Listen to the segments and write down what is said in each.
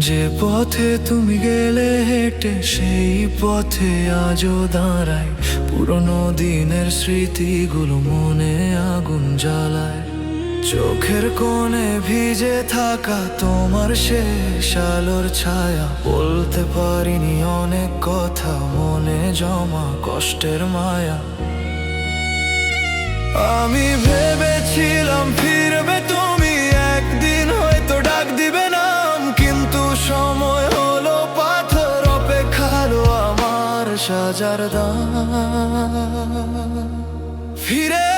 যে পথে তুমি গেলে হেঁটে, সেই পথে আজও দাঁড়ায়। পুরনো দিনের স্মৃতিগুলো মনে আগুন জ্বালায়। চোখের কোণে ভিজে থাকা তোমার শেষ আলোর ছায়া। বলতে পারিনি অনেক কথা, মনে জমা কষ্টের মায়া। আমি ভেবেছিলাম সাজার দাম। ফিরে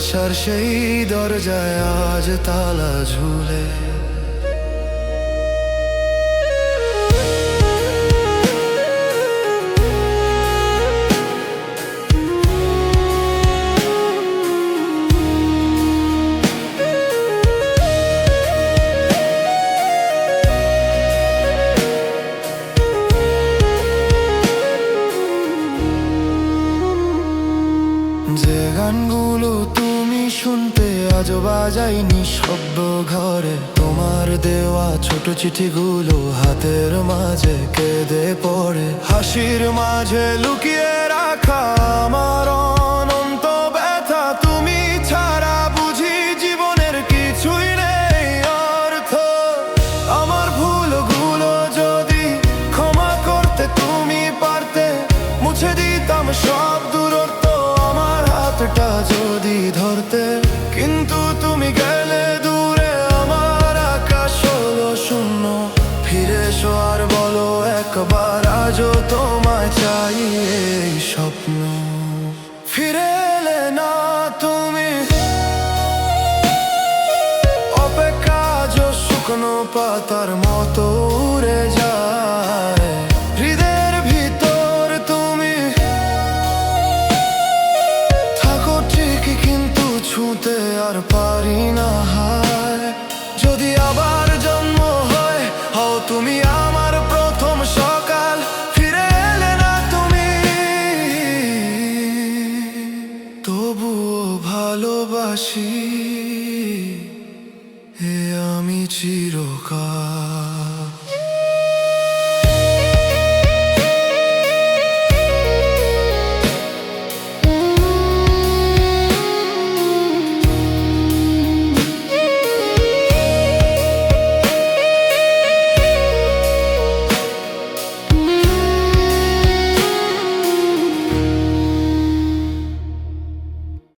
ভালোবাসার সেই দরজায় আজ তালা ঝুলে। যে গানগুলো শুনতে আজও বাজাইনি শব্দ ঘরে। তোমার দেওয়া ছোট চিঠিগুলো হাতের মাঝে কেঁদে পড়ে। হাসির মাঝে লুকিয়ে রাখা আমার অনন্ত ব্যথা। তুমি ছাড়া বুঝি জীবনের কিছুই নেই অর্থ। আমার ভুলগুলো যদি ক্ষমা করতে তুমি পারতে, মুছে দিতাম সব দূরত্ব আমার হাতটা যদি ধরতে। একবার আজও তোমায় চাই এই স্বপ্ন। ফিরে এলে না তুমি। অপেক্ষা আজ শুকনো পাতার মতো উড়ে যায়। হৃদয়ের ভিতর তুমি। থাকো ঠিকই কিন্তু ছুঁতে আর পারি না হায় চিরকাল